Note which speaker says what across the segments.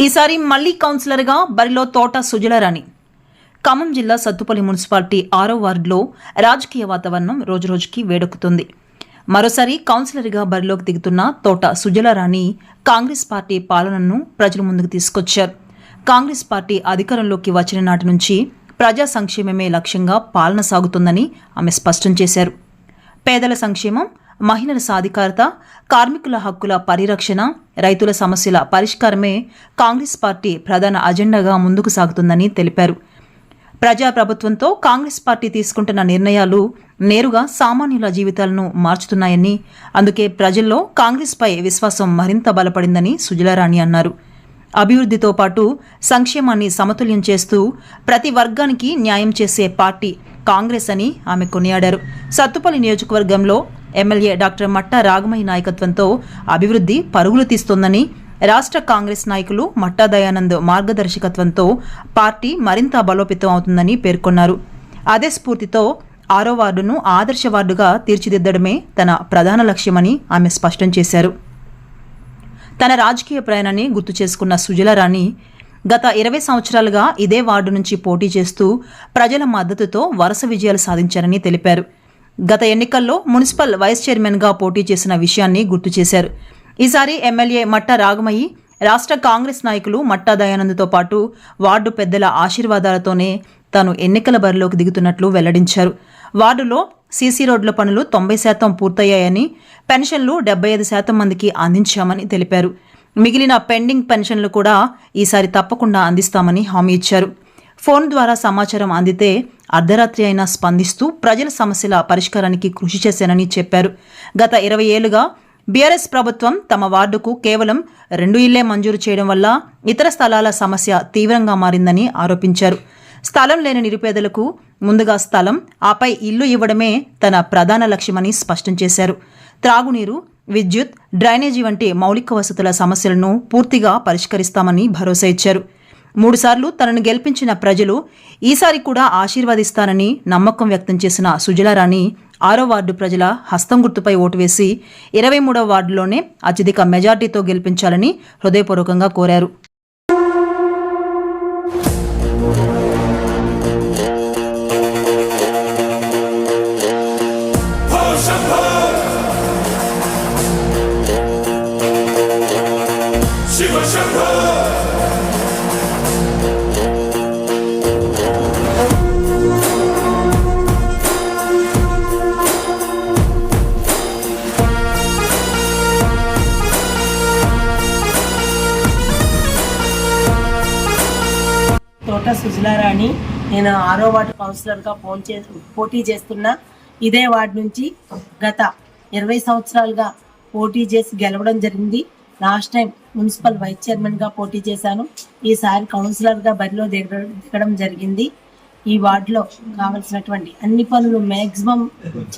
Speaker 1: ఈసారి మళ్ళీ కౌన్సిలర్గా బరిలో తోట సుజలరాణి. ఖమ్మం జిల్లా సత్తుపల్లి మున్సిపాలిటీ ఆరో వార్డులో రాజకీయ వాతావరణం రోజురోజుకి వేడెక్కుతుంది. మరోసారి కౌన్సిలర్గా బరిలోకి దిగుతున్న తోట సుజలరాణి కాంగ్రెస్ పార్టీ పాలనను ప్రజల ముందుకు తీసుకొచ్చారు. కాంగ్రెస్ పార్టీ అధికారంలోకి వచ్చిన నాటి నుంచి ప్రజా సంక్షేమమే లక్ష్యంగా పాలన సాగుతుందని ఆమె స్పష్టం చేశారు. పేదల సంక్షేమం మహిళల సాధికారత కార్మికుల హక్కుల పరిరక్షణ రైతుల సమస్యల పరిష్కారమే కాంగ్రెస్ పార్టీ ప్రధాన అజెండాగా ముందుకు సాగుతుందని తెలిపారు. ప్రజాప్రభుత్వంతో కాంగ్రెస్ పార్టీ తీసుకుంటున్న నిర్ణయాలు నేరుగా సామాన్యుల జీవితాలను మార్చుతున్నాయని అందుకే ప్రజల్లో కాంగ్రెస్పై విశ్వాసం మరింత బలపడిందని సుజలారాణి అన్నారు. అభివృద్ధితో పాటు సంక్షేమాన్ని సమతుల్యం చేస్తూ ప్రతి వర్గానికి న్యాయం చేసే పార్టీ కాంగ్రెస్ అని ఆమె కొనియాడారు. సత్తుపల్లి నియోజకవర్గంలో ఎమ్మెల్యే డాక్టర్ మట్టా రాగమయ్య నాయకత్వంతో అభివృద్ధి పరుగులు తీస్తోందని రాష్ట్ర కాంగ్రెస్ నాయకులు మట్టా దయానంద్ మార్గదర్శకత్వంతో పార్టీ మరింత బలోపేతం అవుతుందని పేర్కొన్నారు. అదే స్ఫూర్తితో ఆరో వార్డును ఆదర్శ వార్డుగా తీర్చిదిద్దడమే తన ప్రధాన లక్ష్యమని ఆమె స్పష్టం చేశారు. తన రాజకీయ ప్రయాణాన్ని గుర్తు చేసుకున్న సుజలారాణి గత ఇరవై సంవత్సరాలుగా ఇదే వార్డు నుంచి పోటీ చేస్తూ ప్రజల మద్దతుతో వరుస విజయాలు సాధించారని తెలిపారు. గత ఎన్నికల్లో మున్సిపల్ వైస్ చైర్మన్గా పోటీ చేసిన విషయాన్ని గుర్తు చేశారు. ఈసారి ఎమ్మెల్యే మట్ట రాగమయ్యి రాష్ట్ర కాంగ్రెస్ నాయకులు మట్టా దయానంద్తో పాటు వార్డు పెద్దల ఆశీర్వాదాలతోనే తాను ఎన్నికల బరిలోకి దిగుతున్నట్లు వెల్లడించారు. వార్డులో సీసీ రోడ్ల పనులు తొంభై శాతం పూర్తయ్యాయని పెన్షన్లు డెబ్బై ఐదు శాతం మందికి అందించామని తెలిపారు. మిగిలిన పెండింగ్ పెన్షన్లు కూడా ఈసారి తప్పకుండా అందిస్తామని హామీ ఇచ్చారు. ఫోన్ ద్వారా సమాచారం అందితే అర్ధరాత్రి అయినా స్పందిస్తూ ప్రజల సమస్యల పరిష్కారానికి కృషి చేశానని చెప్పారు. గత ఇరవై ఏళ్ళుగా బీఆర్ఎస్ ప్రభుత్వం తమ వార్డుకు కేవలం రెండు ఇళ్ళే మంజూరు చేయడం వల్ల ఇతర స్థలాల సమస్య తీవ్రంగా మారిందని ఆరోపించారు. స్థలం లేని నిరుపేదలకు ముందుగా స్థలం ఆపై ఇల్లు ఇవ్వడమే తన ప్రధాన లక్ష్యమని స్పష్టం చేశారు. త్రాగునీరు విద్యుత్ డ్రైనేజీ వంటి మౌలిక వసతుల సమస్యలను పూర్తిగా పరిష్కరిస్తామని భరోసా ఇచ్చారు. మూడుసార్లు తనను గెలిపించిన ప్రజలు ఈసారి కూడా ఆశీర్వదిస్తానని నమ్మకం వ్యక్తం చేసిన సుజలారాణి ఆరో వార్డు ప్రజల హస్తం గుర్తుపై ఓటు వేసి ఇరవై మూడవ వార్డులోనే అత్యధిక మెజార్టీతో గెలిపించాలని హృదయపూర్వకంగా కోరారు.
Speaker 2: కోట సుజలారాణి. నేను ఆరో వార్డు కౌన్సిలర్గా ఫోన్ చే పోటీ చేస్తున్నా. ఇదే వార్డు నుంచి గత ఇరవై సంవత్సరాలుగా పోటీ చేసి గెలవడం జరిగింది. లాస్ట్ టైం మున్సిపల్ వైస్ చైర్మన్గా పోటీ చేశాను. ఈసారి కౌన్సిలర్గా బరిలో దిగడం దిగడం జరిగింది. ఈ వార్డులో కావలసినటువంటి అన్ని పనులు మ్యాక్సిమం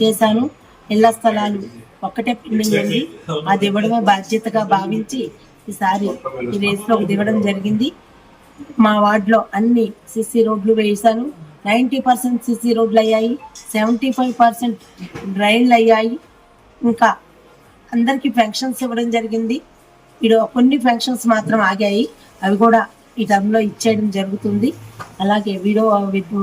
Speaker 2: చేశాను. ఇళ్ళ స్థలాలు ఒక్కటే పెండింగ్ ఉంది. అది ఇవ్వడమే బాధ్యతగా భావించి ఈసారి ఈ రేస్లో దిగడం జరిగింది. మా వార్డులో అన్ని సిసి రోడ్లు వేసాను నైంటీ పర్సెంట్ సిసి రోడ్లు అయ్యాయి. సెవెంటీ ఫైవ్ పర్సెంట్ డ్రైన్లు అయ్యాయి. ఇంకా అందరికీ ఫంక్షన్స్ ఇవ్వడం జరిగింది. ఇడు కొన్ని ఫంక్షన్స్ మాత్రం ఆగాయి. అవి కూడా ఈ టర్మ్లో ఇచ్చేయడం జరుగుతుంది. అలాగే విడో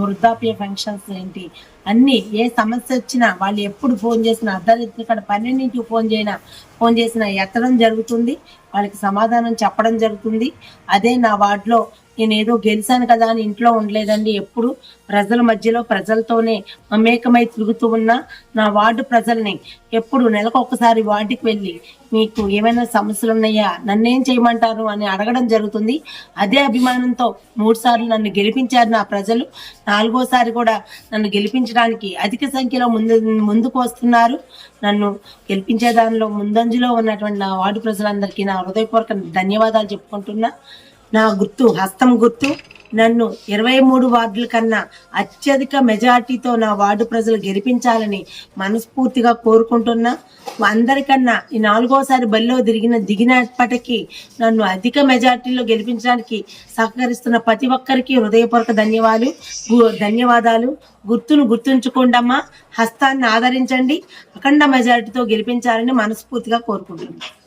Speaker 2: వృద్ధాప్య ఫంక్షన్స్ ఏంటి? అన్ని ఏ సమస్య వచ్చినా వాళ్ళు ఎప్పుడు ఫోన్ చేసినా అర్ధరాత్రి ఇక్కడ పన్నెండింటికి ఫోన్ చేసినా ఫోన్ చేసినా ఎత్తడం జరుగుతుంది వాళ్ళకి సమాధానం చెప్పడం జరుగుతుంది. అదే నా వార్డులో నేను ఏదో గెలిచాను కదా అని ఇంట్లో ఉండలేదండి. ఎప్పుడు ప్రజల మధ్యలో ప్రజలతోనే మమేకమై తిరుగుతూ ఉన్న నా వార్డు ప్రజల్ని ఎప్పుడు నెలకు ఒకసారి వార్డుకి వెళ్ళి మీకు ఏమైనా సమస్యలు ఉన్నాయా? నన్నేం చేయమంటారు అని అడగడం జరుగుతుంది. అదే అభిమానంతో మూడు సార్లు నన్ను గెలిపించారు నా ప్రజలు. నాలుగోసారి కూడా నన్ను గెలిపించడానికి అధిక సంఖ్యలో ముందు ముందుకు వస్తున్నారు. నన్ను గెలిపించే దానిలో ముందంజలో ఉన్నటువంటి నా వార్డు ప్రజలందరికీ నా హృదయపూర్వక ధన్యవాదాలు చెప్పుకుంటున్నా. నా గుర్తు హస్తం గుర్తు. నన్ను ఇరవై మూడు వార్డుల కన్నా అత్యధిక మెజార్టీతో నా వార్డు ప్రజలు గెలిపించాలని మనస్ఫూర్తిగా కోరుకుంటున్నా. అందరికన్నా ఈ నాలుగోసారి బరిలో దిగిన దిగినప్పటికీ నన్ను అధిక మెజార్టీలో గెలిపించడానికి సహకరిస్తున్న ప్రతి ఒక్కరికి హృదయపూర్వక ధన్యవాదాలు గు- ధన్యవాదాలు. గుర్తును గుర్తుంచుకోండమ్మా. హస్తాన్ని ఆదరించండి. అఖండ మెజార్టీతో గెలిపించాలని మనస్ఫూర్తిగా కోరుకుంటున్నాను